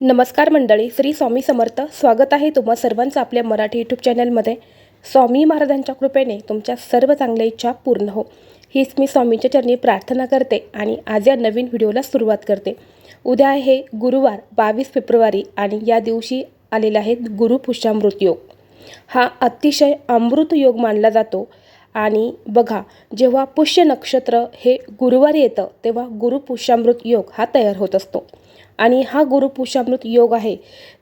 नमस्कार मंडळी श्री स्वामी समर्थ. स्वागत आहे तुम्हा सर्वांचं आपल्या मराठी यूट्यूब चॅनलमध्ये स्वामी महाराजांच्या कृपेने तुमच्या सर्व चांगल्या इच्छा पूर्ण हो. हीच मी स्वामींच्या चरणी प्रार्थना करते आणि आज या नवीन व्हिडिओला सुरुवात करते. उद्या आहे गुरुवार बावीस फेब्रुवारी आणि या दिवशी आलेला आहे गुरुपुष्यामृत योग. हा अतिशय अमृत योग मानला जातो आणि बघा जेव्हा पुष्य नक्षत्र हे गुरुवारी येतं तेव्हा गुरुपुष्यामृत योग हा तयार होत असतो. आणि हा गुरुपुषामृत योग आहे.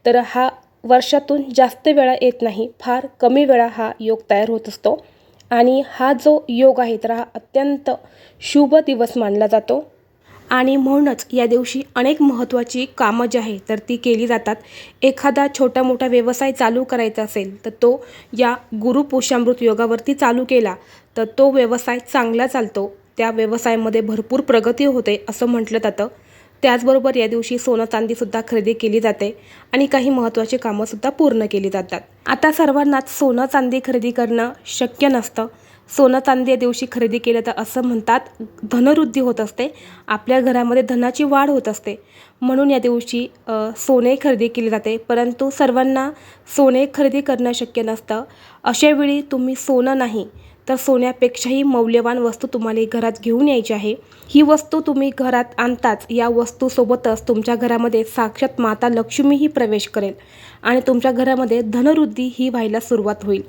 तर हा वर्षातून जास्त वेळा येत नाही फार कमी वेळा हा योग तयार होत असतो. आणि हा जो योग आहे तर हा अत्यंत शुभ दिवस मानला जातो. आणि म्हणूनच या दिवशी अनेक महत्त्वाची कामं जी आहे तर ती केली जातात. एखादा छोटा मोठा व्यवसाय चालू करायचा असेल तर तो या गुरुपुषामृत योगावरती चालू केला तर तो व्यवसाय चांगला चालतो. त्या व्यवसायामध्ये भरपूर प्रगती होते असं म्हटलं जातं. त्याचबरोबर या दिवशी सोनं चांदीसुद्धा खरेदी केली जाते आणि काही महत्त्वाची कामंसुद्धा पूर्ण केली जातात. आता सर्वांनाच सोनं चांदी खरेदी करणं शक्य नसतं. सोनं चांदी या दिवशी खरेदी केलं तर असं म्हणतात धनवृद्धी होत असते. आपल्या घरामध्ये धनाची वाढ होत असते. म्हणून या दिवशी सोने खरेदी केली जाते. परंतु सर्वांना सोने खरेदी करणं शक्य नसतं. अशावेळी तुम्ही सोनं नाही तर सोन्यापेक्षाही मौल्यवान वस्तू तुम्हाला घरात घेऊन यायची आहे. ही वस्तू तुम्ही घरात आणताच या वस्तूसोबतच तुमच्या घरामध्ये साक्षात माता लक्ष्मीही प्रवेश करेल आणि तुमच्या घरामध्ये धनवृद्धी ही व्हायला सुरुवात होईल.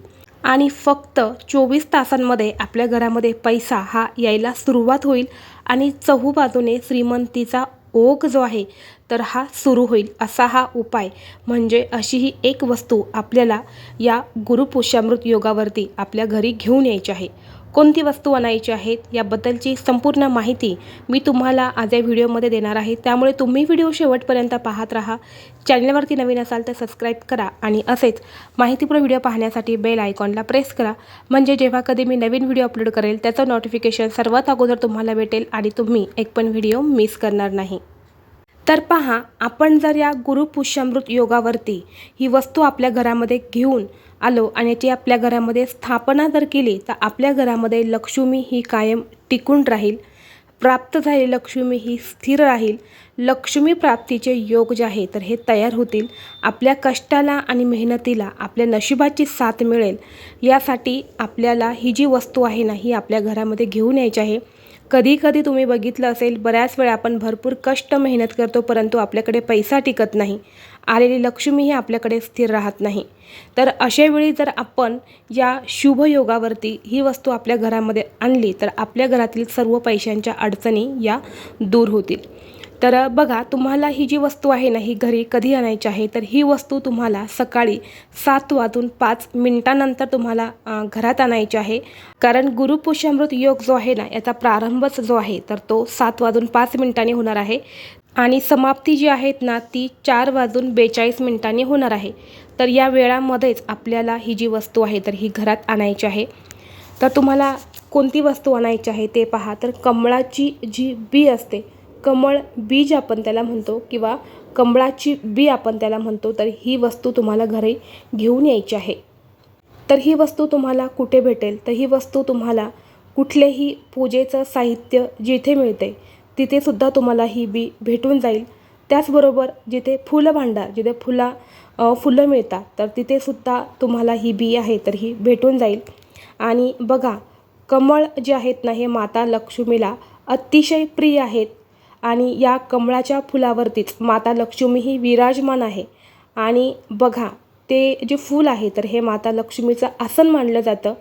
आणि फक्त चोवीस तासांमध्ये आपल्या घरामध्ये पैसा हा यायला सुरुवात होईल आणि चहूबाजूने श्रीमंतीचा ओघ जो आहे तर हा सुरू होईल. असा हा उपाय. म्हणजे अशी ही एक वस्तू आपल्याला या गुरुपुष्यामृत योगावरती आपल्या घरी घेऊन यायची आहे. कोणती वस्तू आणायची आहेत याबद्दलची संपूर्ण माहिती मी तुम्हाला आज या व्हिडिओमध्ये देणार आहे. त्यामुळे तुम्ही व्हिडिओ शेवटपर्यंत पाहत राहा. चॅनलवरती नवीन असाल तर सबस्क्राईब करा आणि असेच माहितीपूर्ण व्हिडिओ पाहण्यासाठी बेल आयकॉनला प्रेस करा. म्हणजे जेव्हा कधी मी नवीन व्हिडिओ अपलोड करेल त्याचं नोटिफिकेशन सर्वात अगोदर तुम्हाला भेटेल आणि तुम्ही एक पण व्हिडिओ मिस करणार नाही. तर पहा आपण जर या गुरुपुष्यामृत योगावरती ही वस्तू आपल्या घरामध्ये घेऊन आलो आणि याची आपल्या घरामध्ये स्थापना जर केली तर आपल्या घरामध्ये लक्ष्मी ही कायम टिकून राहील. प्राप्त झालेली लक्ष्मी ही स्थिर राहील. लक्ष्मी प्राप्तीचे योग जे आहे तर हे तयार होतील. आपल्या कष्टाला आणि मेहनतीला आपल्या नशिबाची साथ मिळेल. यासाठी आपल्याला ही जी वस्तू आहे ना ही आपल्या घरामध्ये घेऊन यायची आहे. कधी कधी तुम्ही बघितलं असेल बऱ्याच वेळा आपण भरपूर कष्ट मेहनत करतो परंतु आपल्याकडे पैसा टिकत नाही. आलेली लक्ष्मीही आपल्याकडे स्थिर राहत नाही. तर अशावेळी जर आपण या शुभयोगावरती ही वस्तू आपल्या घरामध्ये आणली तर आपल्या घरातील सर्व पैशांच्या अडचणी या दूर होतील. तर बघा तुम्हाला ही जी वस्तू आहे ना ही घरी कधी आणायची आहे तर ही वस्तू तुम्हाला सकाळी सात वाजून पाच मिनिटानंतर तुम्हाला घरात आणायची आहे. कारण गुरुपुष्यामृत योग जो आहे ना याचा प्रारंभच जो आहे तर तो सात वाजून पाच मिनिटांनी होणार आहे. आणि समाप्ती जी आहेत ना ती चार वाजून बेचाळीस मिनिटांनी होणार आहे. तर या वेळामध्येच आपल्याला ही जी वस्तू आहे तर ही घरात आणायची आहे. तर तुम्हाला कोणती वस्तू आणायची आहे ते पहा. तर कमळाची जी बी असते कमळ बीज आपण त्याला म्हणतो किंवा कमळाची बी आपण त्याला म्हणतो तर ही वस्तू तुम्हाला घरी घेऊन यायची आहे. तर ही वस्तू तुम्हाला कुठे भेटेल? तर ही वस्तू तुम्हाला कुठलेही पूजेचं साहित्य जिथे मिळते तिथेसुद्धा तुम्हाला ही बी भेटून जाईल. त्याचबरोबर जिथे फुलं भांडार जिथे फुला फुलं मिळतात तर तिथेसुद्धा तुम्हाला ही बी आहे तर ही भेटून जाईल. आणि बघा कमळ जे आहेत ना हे माता लक्ष्मीला अतिशय प्रिय आहेत. आणि या कमळाच्या फुलावरतीच माता लक्ष्मी ही विराजमान आहे. आणि बघा ते जे फूल आहे तर हे माता लक्ष्मीचं आसन मानलं जातं.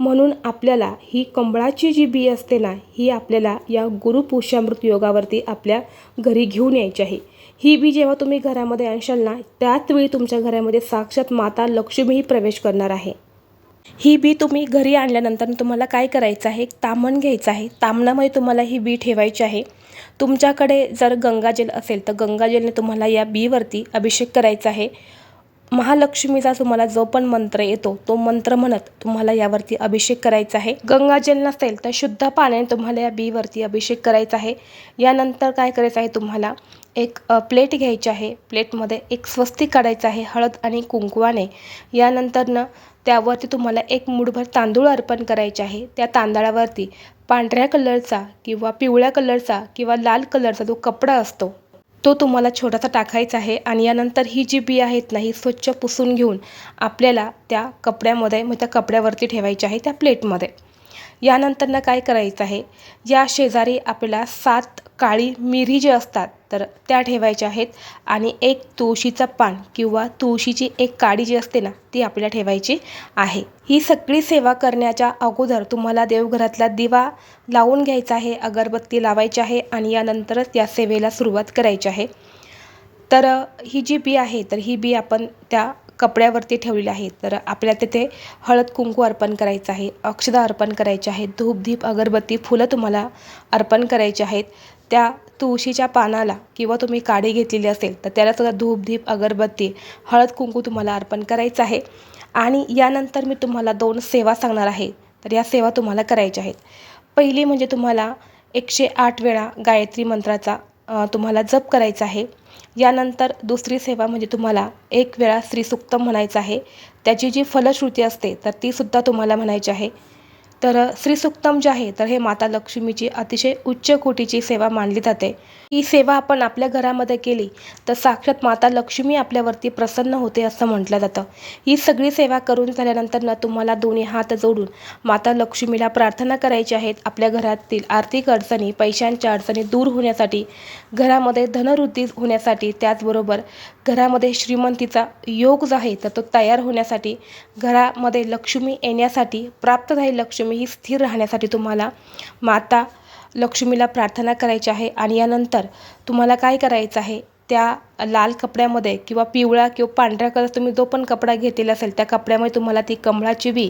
म्हणून आपल्याला ही कमळाची जी बी असते ना ही आपल्याला या गुरुपुष्यामृत योगावरती आपल्या घरी घेऊन यायची आहे. ही बी जेव्हा तुम्ही घरामध्ये आणशाल ना त्याचवेळी तुमच्या घरामध्ये साक्षात माता लक्ष्मीही प्रवेश करणार आहे. ही बी तुम्ही घरी आणल्यानंतर तुम्हाला काय करायचं आहे? तामण घ्यायचं आहे. तामणामध्ये तुम्हाला ही बी ठेवायची आहे. तुमच्याकडे जर गंगाजल असेल तर गंगाजलने तुम्हाला या बीवरती अभिषेक करायचा आहे. महालक्ष्मीचा तुम्हाला जो पण मंत्र येतो तो मंत्र म्हणत तुम्हाला यावरती अभिषेक करायचा आहे. गंगाजल नसेल तर शुद्ध पाण्याने तुम्हाला या बीवरती अभिषेक करायचा आहे. यानंतर काय करायचं आहे तुम्हाला? एक प्लेट घ्यायची आहे. प्लेटमध्ये एक स्वस्तिक काढायचं आहे हळद आणि कुंकवाने. यानंतरनं त्यावरती तुम्हाला एक मुठभर तांदूळ अर्पण करायचे आहे. त्या तांदळावरती पांढऱ्या कलरचा किंवा पिवळ्या कलरचा किंवा लाल कलरचा जो कपडा असतो तो तुम्हाला छोटासा टाकायचा आहे आणि यानंतर ही जी बी आहेत ना ही स्वच्छ पुसून घेऊन आपल्याला त्या कपड्यामध्ये मग त्या कपड्यावरती ठेवायची आहे त्या प्लेटमध्ये. यानंतर ना काय करायचं आहे या शेजारी आपल्याला सात काळी मिरी जे असतात तर त्या ठेवायच्या आहेत. आणि एक तुळशीचं पान किंवा तुळशीची एक काडी जी असते ना ती आपल्याला ठेवायची आहे. ही सगळी सेवा करण्याच्या अगोदर तुम्हाला देवघरातला दिवा लावून घ्यायचा आहे अगरबत्ती लावायची आहे आणि यानंतरच या सेवेला सुरुवात करायची आहे. तर ही जी बी आहे तर ही बी आपण त्या कपड्यावरती ठेवलेली आहे. तर आपल्या तिथे हळद कुंकू अर्पण करायचं आहे अक्षदा अर्पण करायचे आहेत धूपधीप अगरबत्ती फुलं तुम्हाला अर्पण करायची आहेत. त्या तुळशीच्या पानाला किंवा तुम्ही काडी घेतलेली असेल तर त्याला सुद्धा धूप धीप अगरबत्ती हळद कुंकू तुम्हाला अर्पण करायचं आहे. आणि यानंतर मी तुम्हाला दोन सेवा सांगणार आहे. तर या सेवा तुम्हाला करायच्या आहेत. पहिली म्हणजे तुम्हाला एकशे आठ वेळा गायत्री मंत्राचा तुम्हाला जप करायचा आहे. यानंतर दुसरी सेवा म्हणजे तुम्हाला एक वेळा श्रीसुक्तम म्हणायचं आहे. त्याची जी फलश्रुती असते तर तीसुद्धा तुम्हाला म्हणायची आहे. तर अ, श्रीसुक्तम जे आहे तर हे माता लक्ष्मीची अतिशय उच्च कोटीची सेवा मानली जाते. ही सेवा आपण आपल्या घरामध्ये केली तर साक्षात माता लक्ष्मी आपल्यावरती प्रसन्न होते असं म्हटलं जातं. ही सगळी सेवा करून झाल्यानंतर ना तुम्हाला दोन्ही हात जोडून माता लक्ष्मीला प्रार्थना करायची आहेत आपल्या घरातील आर्थिक अडचणी पैशांच्या अडचणी दूर होण्यासाठी घरामध्ये धनवृद्धी होण्यासाठी त्याचबरोबर घरामध्ये श्रीमंतीचा योग जो आहे तर तो तयार होण्यासाठी घरामध्ये लक्ष्मी येण्यासाठी प्राप्त झाली लक्ष्मी ही स्थिर राहण्यासाठी तुम्हाला माता लक्ष्मीला प्रार्थना करायची आहे. आणि यानंतर तुम्हाला काय करायचं आहे? त्या लाल कपड्यामध्ये किंवा पिवळा किंवा पांढऱ्या कलर तुम्ही जो पण कपडा घेतलेला असेल त्या कपड्यामध्ये तुम्हाला ती कमळाची बी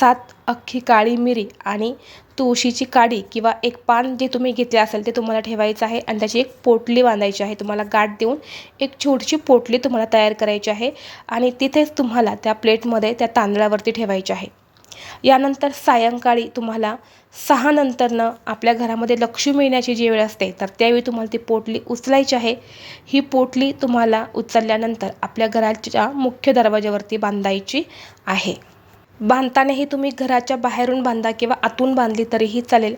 सात अख्खी काळी मिरी आणि तुळशीची काडी किंवा एक पान जे तुम्ही घेतले असेल ते तुम्हाला ठेवायचं आहे आणि त्याची एक पोटली बांधायची आहे. तुम्हाला गाठ देऊन एक छोटीशी पोटली तुम्हाला तयार करायची आहे आणि तिथेच तुम्हाला त्या प्लेटमध्ये त्या तांदळावरती ठेवायची आहे. यानंतर सायंकाळी तुम्हाला सहा नंतरनं आपल्या घरामध्ये लक्ष्मी येण्याची जी वेळ असते तर त्यावेळी तुम्हाला ती पोटली उचलायची आहे. ही पोटली तुम्हाला उचलल्यानंतर आपल्या घराच्या मुख्य दरवाज्यावरती बांधायची आहे. बांधतानाही तुम्ही घराच्या बाहेरून बांधा किंवा आतून बांधली तरीही चालेल.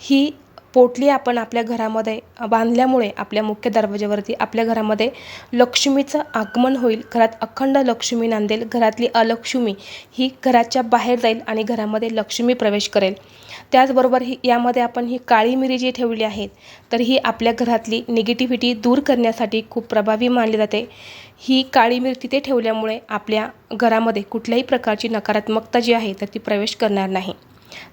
ही पोटली आपण आपल्या घरामध्ये बांधल्यामुळे आपल्या मुख्य दरवाज्यावरती आपल्या घरामध्ये लक्ष्मीचं आगमन होईल. घरात अखंड लक्ष्मी नांदेल घरातली अलक्ष्मी ही घराच्या बाहेर जाईल आणि घरामध्ये लक्ष्मी प्रवेश करेल. त्याचबरोबर ही यामध्ये आपण ही काळी मिरी जी ठेवली आहे तर ही आपल्या घरातली निगेटिव्हिटी दूर करण्यासाठी खूप प्रभावी मानली जाते. ही काळी मिरी तिथे ठेवल्यामुळे आपल्या घरामध्ये कुठल्याही प्रकारची नकारात्मकता जी आहे तर ती प्रवेश करणार नाही.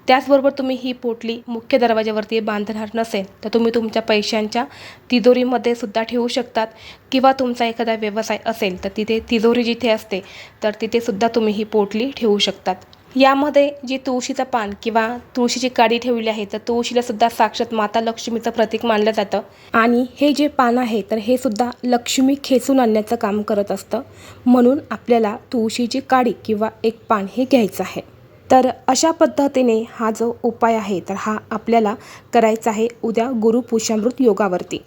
त्याचबरोबर तुम्ही ही पोटली मुख्य दरवाज्यावरती बांधणार नसेल तर तुम्ही तुमच्या पैशांच्या तिजोरीमध्ये सुद्धा ठेवू शकतात. किंवा तुमचा एखादा व्यवसाय असेल तर तिथे तिजोरी जिथे असते तर तिथे सुद्धा तुम्ही ही पोटली ठेवू शकतात. यामध्ये जी तुळशीचं पान किंवा तुळशीची काडी ठेवली आहे तर तुळशीला सुद्धा साक्षात माता लक्ष्मीचं प्रतीक मानलं जातं. आणि हे जे पान आहे तर हे सुद्धा लक्ष्मी खेचून आणण्याचं काम करत असतं. म्हणून आपल्याला तुळशीची काडी किंवा एक पान हे घ्यायचं आहे. तर अशा पद्धतीने हा जो उपाय आहे तर हा आपल्याला करायचा आहे उद्या गुरुपुषामृत योगावरती.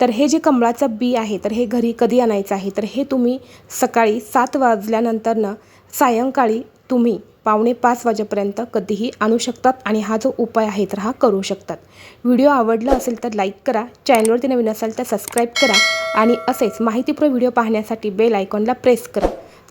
तर हे जे कमळाचं बी आहे तर हे घरी कधी आणायचं आहे? तर हे तुम्ही सकाळी सात वाजल्यानंतरनं सायंकाळी तुम्ही पावणे पाच वाजेपर्यंत कधीही आणू शकतात आणि हा जो उपाय आहे तर हा करू शकतात. व्हिडिओ आवडला असेल तर लाईक करा चॅनलवरती नवीन असाल तर सबस्क्राईब करा आणि असेच माहितीपूर्ण व्हिडिओ पाहण्यासाठी बेल आयकॉनला प्रेस करा.